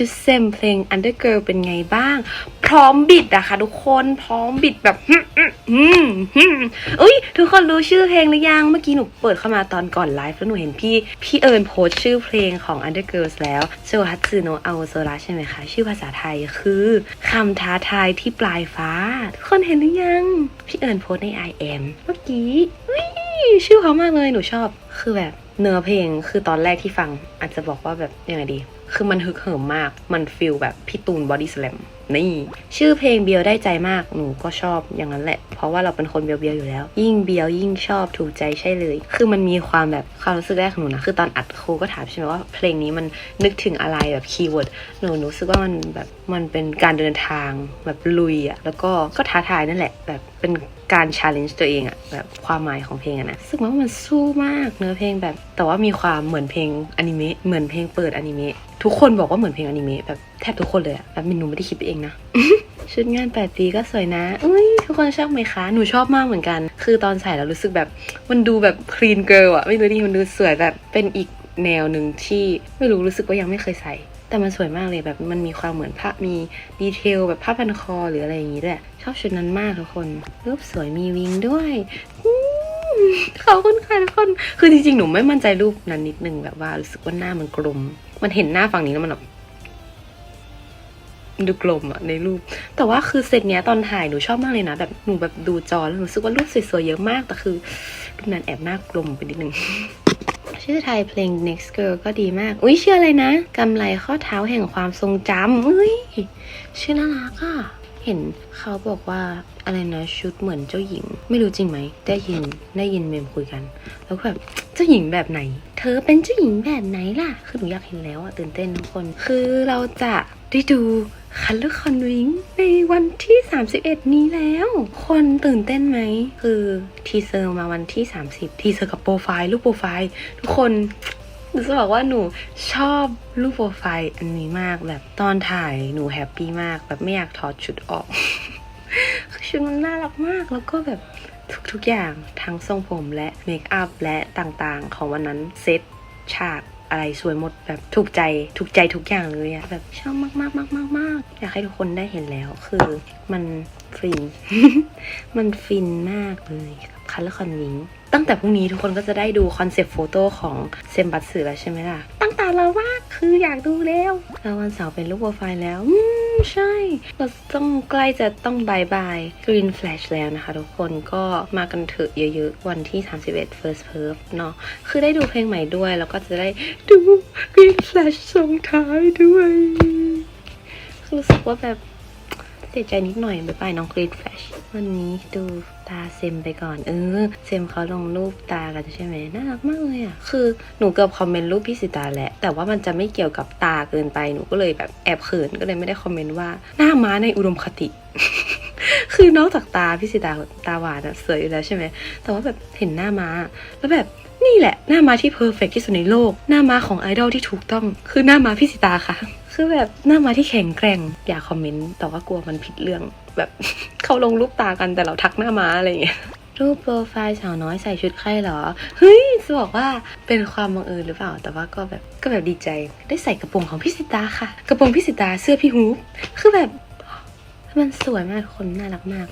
ชุดเซมเพลง Undergirl เป็นไงบ้าง พร้อมบิดอะค่ะทุกคนพร้อมบิดแบบอุ้ยทุกคนรู้ชื่อเพลงหรือยัง เมื่อกี้หนูเปิดเข้ามาตอนก่อนไลฟ์แล้วหนูเห็นพี่ พี่เอิญโพสชื่อเพลงของ Undergirls แล้วโซฮัตสึโนะอาโซระใช่ไหมคะ ชื่อภาษาไทยคือคำท้าทายที่ปลายฟ้า ทุกคนเห็นหรือยัง พี่เอิญโพสใน I am เมื่อกี้ชื่อเขามากเลยหนูชอบคือแบบเนื้อเพลงคือตอนแรกที่ฟังอาจจะบอกว่าแบบยังไงดี คือมันฮึกเหิมมาก มันฟิลแบบพี่ตูนบอดี้สแลมนี่ ชื่อเพลงเบียวได้ใจมากหนูก็ชอบอย่างนั้นแหละ เพราะว่าเราเป็นคนเบียวเบียวอยู่แล้ว ยิ่งเบียวยิ่งชอบถูกใจใช่เลย คือมันมีความแบบความรู้สึกแรกของหนูนะคือตอนอัดครูก็ถามใช่ไหมว่าเพลงนี้มันนึกถึงอะไรแบบคีย์เวิร์ดหนูหนูรู้สึกว่ามันแบบมันเป็นการเดินทางแบบลุยอะแล้วก็ก็ท้าทายนั่นแหละ แบบเป็นการชาเลนจ์ตัวเองอะแบบความหมายของเพลงอะนะรู้สึกว่ามันสู้มากเนื้อเพลงแบบ แต่ว่ามีความเหมือนเพลงอนิเมะเหมือนเพลงเปิดอนิเมะทุกคนบอกว่าเหมือนเพลงอนิเมะแบบแทบทุกคนเลยอะแบบหนูไม่ได้คิดไปเองนะชุดงาน 8 ปีก็สวยนะอุ้ยทุกคนชอบไหมคะ หนูชอบมากเหมือนกัน คือตอนใส่แล้วรู้สึกแบบ มันดูแบบคลีนเกิร์ลอะไม่รู้ดิมันดูสวยแบบเป็นอีกแนวหนึ่งที่ไม่รู้รู้สึกว่ายังไม่เคยใส่ แต่มันสวยมากเลยแบบมันมีความเหมือนผ้ามีดีเทลแบบผ้าพันคอหรืออะไรอย่างนี้ด้วยชอบชุดนั้นมากทุกคนรูปสวยมีวิงด้วย ขอบคุณค่ะทุกคน คือจริงๆ หนูไม่มั่นใจรูปนั้นนิดนึงแบบว่ารู้สึกว่าหน้ามันกลม มันเห็นหน้าฝั่งนี้แล้วมันแบบดูกลมอะในรูป แต่ว่าคือเซตเนี้ยตอนถ่ายหนูชอบมากเลยนะ แบบหนูแบบดูจอแล้วหนูรู้สึกว่ารูปสวยๆเยอะมาก แต่คือรูปนั้นแอบหน้ากลมไปนิดนึงชื่อไทยเพลง next girl ก็ดีมาก อุ้ยชื่ออะไรนะกำไรข้อเท้าแห่งความทรงจำอุ้ยชื่อน่ารักอะ เห็นเขาบอกว่าอะไรนะชุดเหมือนเจ้าหญิง ไม่รู้จริงไหมได้ยินได้ยินเมมคุยกัน แล้วแบบเจ้าหญิงแบบไหน เธอเป็นเจ้าหญิงแบบไหนล่ะ คือหนูอยากเห็นแล้วอะตื่นเต้นทุกคน คือเราจะได้ดูคัลเลอร์คอนวิงในวันที่ 31 นี้แล้ว คนตื่นเต้นไหม คือทีเซอร์มาวันที่ 30 ทีเซอร์กับโปรไฟล์รูปโปรไฟล์ทุกคน หนูจะบอกว่าหนูชอบรูปโปรไฟล์อันนี้มากแบบตอนถ่ายหนูแฮปปี้มาก แบบไม่อยากถอดชุดออกคือชุดมันน่ารักมากแล้วก็แบบทุกๆอย่างทั้งทรงผมและเมคอัพและต่างๆ ของวันนั้นเซตฉาก อะไรสวยหมดแบบถูกใจถูกใจทุกอย่างเลยอะแบบชอบมากมากมากมากมากอยากให้ทุกคนได้เห็นแล้ว คือมันฟิน มันฟินมากเลยกับคัลเลอร์คอนวิงตั้งแต่พรุ่งนี้ทุกคนก็จะได้ดูคอนเซปต์โฟโต้ของเซมบัตสึแล้วใช่ไหมล่ะ ตั้งตารอมากคืออยากดูแล้วเราวันเสาร์เป็นรูปโปรไฟล์แล้วอื ใช่เราต้องใกล้จะต้องบายบาย Green Flash แล้วนะคะทุกคนก็มากันเถอะเยอะๆ วันที่ 31 First Perf เนาะคือได้ดูเพลงใหม่ด้วย แล้วก็จะได้ดู Green Flash ส่งท้ายด้วยรู้สึกว่าแบบ เสียใจนิดหน่อยบายบายน้องกรีนแฟชวันนี้ดูตาเซมไปก่อน เออ เซมเขาลงรูปตากันใช่ไหมน่ารักมากเลยอะ คือหนูเกือบคอมเมนต์รูปพี่สิตาแหละ แต่ว่ามันจะไม่เกี่ยวกับตาเกินไปหนูก็เลยแบบแอบเขินก็เลยไม่ได้คอมเมนต์ว่าหน้าม้าในอุดมคติคือนอกจากตาพี่สิตาตาหวานอะสวยอยู่แล้วใช่ไหมแต่ว่าแบบเห็นหน้าม้า แล้วแบบ นี่แหละหน้าม้าที่เพอร์เฟกที่สุดในโลก หน้าม้าของไอดอลที่ถูกต้อง คือหน้าม้าพี่สิตาค่ะ คือแบบหน้าม้าที่แข็งแกร่ง อย่าคอมเมนต์แต่ว่ากลัวมันผิดเรื่อง แบบเขาลงรูปตากันแต่เราทักหน้าม้าอะไรอย่างเงี้ยรูปโปรไฟล์สาวน้อยใส่ชุดใครเหรอ เฮ้ยจะบอกว่าเป็นความบังเอิญหรือเปล่า แต่ว่าก็แบบก็แบบดีใจ ได้ใส่กระโปรงของพี่สิตาค่ะ กระโปรงพี่สิตาเสื้อพี่ฮูปคือแบบ มันสวยมากทุกคนน่ารักมาก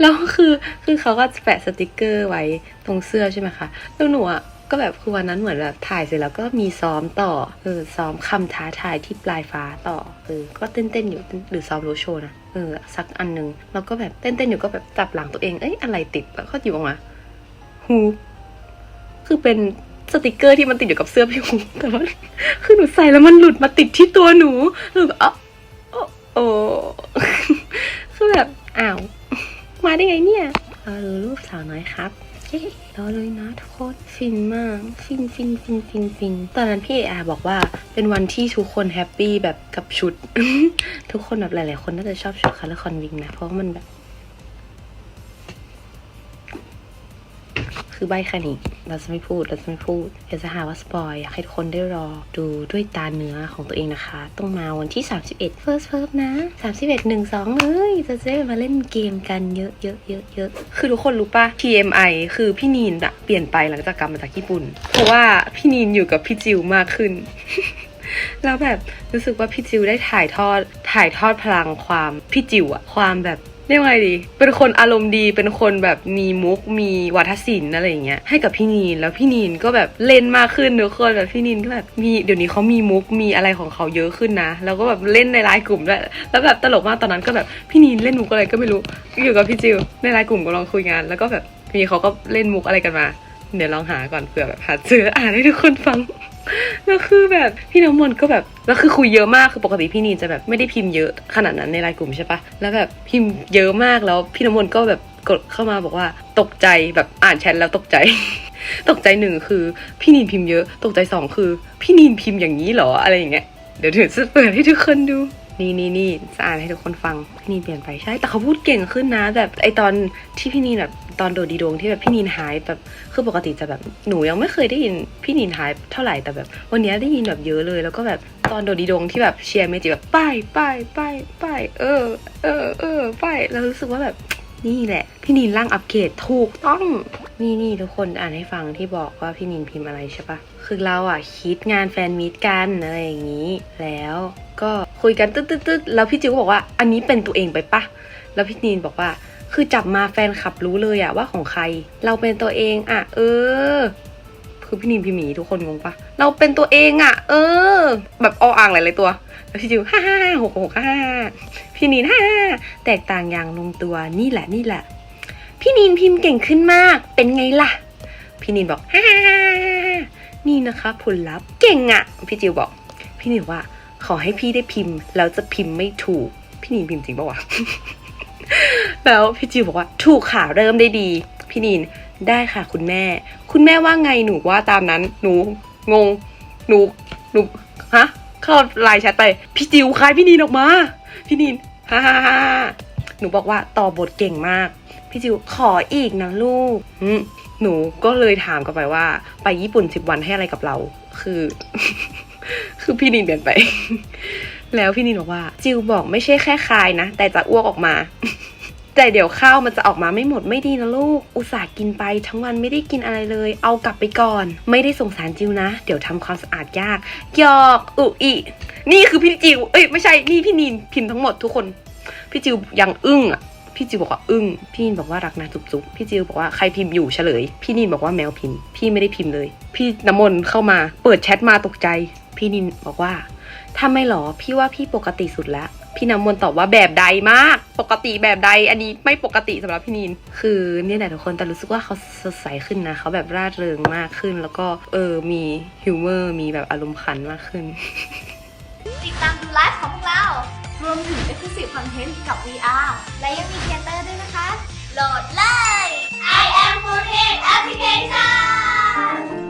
แล้วคือคือเขาก็แปะสติกเกอร์ไว้ตรงเสื้อใช่ไหมคะแล้วหนูอะก็แบบคือวันนั้นเหมือนแบบถ่ายเสร็จแล้วก็มีซ้อมต่อเออซ้อมคำท้าทายที่ปลายฟ้าต่อเออก็เต้นเต้นๆอยู่หรือซ้อมโรโชนะเออสักอันหนึงแล้วก็แบบเต้นเต้นๆอยู่ก็แบบจับหลังตัวเองเอ้ยอะไรติดแล้วก็หยิบออกมาฮูคือเป็นสติกเกอร์ที่มันติดอยู่กับเสื้อพี่ฮูแต่ว่าคือหนูใส่แล้วมันหลุดมาติดที่ตัวหนูหนูแบบอ๋อโอ้คือแบบอ้าว มาได้ไงเนี่ยรอดูรูปสาวน้อยครับเย้รอเลยนะทุกคนฟินมาก ฟินฟินฟินฟินฟินตอนนั้นพี่เออาบอกว่าเป็นวันที่ทุกคนแฮปปี้แบบกับชุด ทุกคนแบบหลาย ๆ คนน่าจะชอบชุดคาร์ลคอนวิงนะ เพราะว่ามันแบบ คือใบแค่นี้ เราจะไม่พูด เราจะไม่พูดเดี๋ยวจะหาว่าสปอยอยากให้ทุกคนได้รอดูด้วยตาเนื้อของตัวเองนะคะ ต้องมาวันที่ 31 first first นะ 31 1 2เลยจะจะได้มาเล่นเกมกันเยอะเยอะเยอะเยอะคือทุกคนรู้ปะ TMI คือพี่นีนอะเปลี่ยนไปหลังจากกลับมาจากญี่ปุ่น เพราะว่าพี่นีนอยู่กับพี่จิวมากขึ้นแล้วแบบรู้สึกว่าพี่จิวได้ถ่ายทอดถ่ายทอดพลังความพี่จิวอะความแบบ เรียกว่าไงดี เป็นคนอารมณ์ดี เป็นคนแบบมีมุก มีวัฒศิลป์อะไรอย่างเงี้ย ให้กับพี่นีน แล้วพี่นีนก็แบบเล่นมากขึ้นทุกคนแบบพี่นีนก็แบบมีเดี๋ยวนี้เขามีมุก มีอะไรของเขาเยอะขึ้นนะ แล้วก็แบบเล่นในไลน์กลุ่มด้วย แล้วแบบตลกมากตอนนั้นก็แบบพี่นีนเล่นมุกอะไรก็ไม่รู้ อยู่กับพี่จิวในไลน์กลุ่มกำลังคุยงาน แล้วก็แบบมีเขาก็เล่นมุกอะไรกันมา เดี๋ยวลองหาก่อนเผื่อแบบหาเจออ่านให้ทุกคนฟัง แล้วคือแบบพี่น้ำมนต์ก็แบบแล้วคือคุยเยอะมากคือปกติพี่นีนจะแบบไม่ได้พิมพ์เยอะขนาดนั้นในไลน์กลุ่มใช่ปะแล้วแบบพิมพ์เยอะมากแล้วพี่น้ำมนต์ก็แบบกดเข้ามาบอกว่าตกใจแบบอ่านแชทแล้วตกใจ ตกใจหนึ่งคือพี่นีนพิมพ์เยอะ ตกใจสองคือ พี่นีนพิมพ์อย่างนี้เหรออะไรอย่างเงี้ยเดี๋ยวถึงจะเปิดให้ทุกคนดู นี่นี่นี่จะอ่านให้ทุกคนฟังพี่นีนเปลี่ยนไปใช่ แต่เขาพูดเก่งขึ้นนะ แบบไอตอนที่พี่นีนแบบตอนโดดดีดวงที่แบบพี่นีนหายแบบคือปกติจะแบบหนูยังไม่เคยได้ยินพี่นีนหายเท่าไหร่แต่แบบ วันนี้ได้ยินแบบเยอะเลย แล้วก็แบบตอนโดดดีดงที่แบบเชียร์เมจิแบบป้ายป้ายป้ายป้ายเออเออเออป้ายแล้วรู้สึกว่าแบบ นี่แหละ พี่นินร่างอัปเกรดถูกต้องนี่นี่ทุกคนอ่านให้ฟังที่บอกว่าพี่นินพิมพ์อะไรใช่ปะคือเราอะคิดงานแฟนมีตกันอะไรอย่างนี้ แล้วก็คุยกันตึ๊ดตึ๊ดแล้วพี่จิวบอกว่าอันนี้เป็นตัวเองไปปะแล้วพี่นินบอกว่าคือจับมาแฟนคลับรู้เลยอะว่าของใคร เราเป็นตัวเองอะเออ คือพี่นินพี่หมีทุกคนงงปะเราเป็นตัวเองอะเออ แบบออ่างหลายๆตัว แล้วพี่จิวฮ่าฮ่าหกหกฮ่า พี่นินฮ่าแตกต่างอย่างลงตัวนี่แหละนี่แหละ พี่นินพิมพ์เก่งขึ้นมากเป็นไงล่ะ พี่นินบอกฮ่านี่นะคะผลลัพธ์เก่งอะ่ะ พี่จิวบอก พี่นินว่า ขอให้พี่ได้พิมพ์แล้วจะพิมพ์ไม่ถูก พี่นินพิมพ์จริงปะวะแล้วพี่จิวบอกว่า ถูกค่ะเริ่มได้ดี พี่นินได้ค่ะคุณแม่ คุณแม่ว่าไงหนูว่าตามนั้นหนูงงหนูหนูฮะเข้าไลน์แชทไป พี่จิวคายพี่นินออกมา พี่นินฮ่าฮ่าฮ่าหนูบอกว่าต่อบทเก่งมาก พี่จิวขออีกนะลูกหนูก็เลยถามกลับไปว่า ไปญี่ปุ่นสิบวันให้อะไรกับเรา คือ คือพี่นินเปลี่ยนไป แล้วพี่นินบอกว่า จิวบอกไม่ใช่แค่คายนะ แต่จะอ้วกออกมา แต่เดี๋ยวข้าวมันจะออกมาไม่หมดไม่ดีนะลูก อุตส่าห์กินไปทั้งวันไม่ได้กินอะไรเลย เอากลับไปก่อน ไม่ได้สงสารจิวนะ เดี๋ยวทำความสะอาดยากหยอกอุอีนี่คือพี่จิวเอ้ยไม่ใช่นี่พี่นินพิมพ์ทั้งหมดทุกคน พี่จิวยังอึ้งอะพี่จิวบอกว่าอึ้ง พี่นินบอกว่ารักนะจุ๊บๆ พี่จิวบอกว่าใครพิมพ์อยู่เฉลย พี่นินบอกว่าแมวพิมพ์ พี่ไม่ได้พิมพ์เลย พี่น้ำมนต์เข้ามา เปิดแชทมาตกใจ พี่นินบอกว่าถ้าไม่หรอ พี่ว่าพี่ปกติสุดแล้ว พี่น้ำมนต์ตอบว่าแบบใดมาก ปกติแบบใด อันนี้ไม่ปกติสำหรับพี่นินคือเนี่ยแหละทุกคนแต่รู้สึกว่าเขาสดใสขึ้นนะเขาแบบร่าเริงมากขึ้น แล้วก็เออมีฮิวเมอร์มีแบบอารมณ์ขันมากขึ้น ติดตามดูไลฟ์ของพวกเรา รวมถึง Exclusive Content กับ VR และยังมีเทเตอร์ด้วยนะคะ โหลดเลย I am 4 Application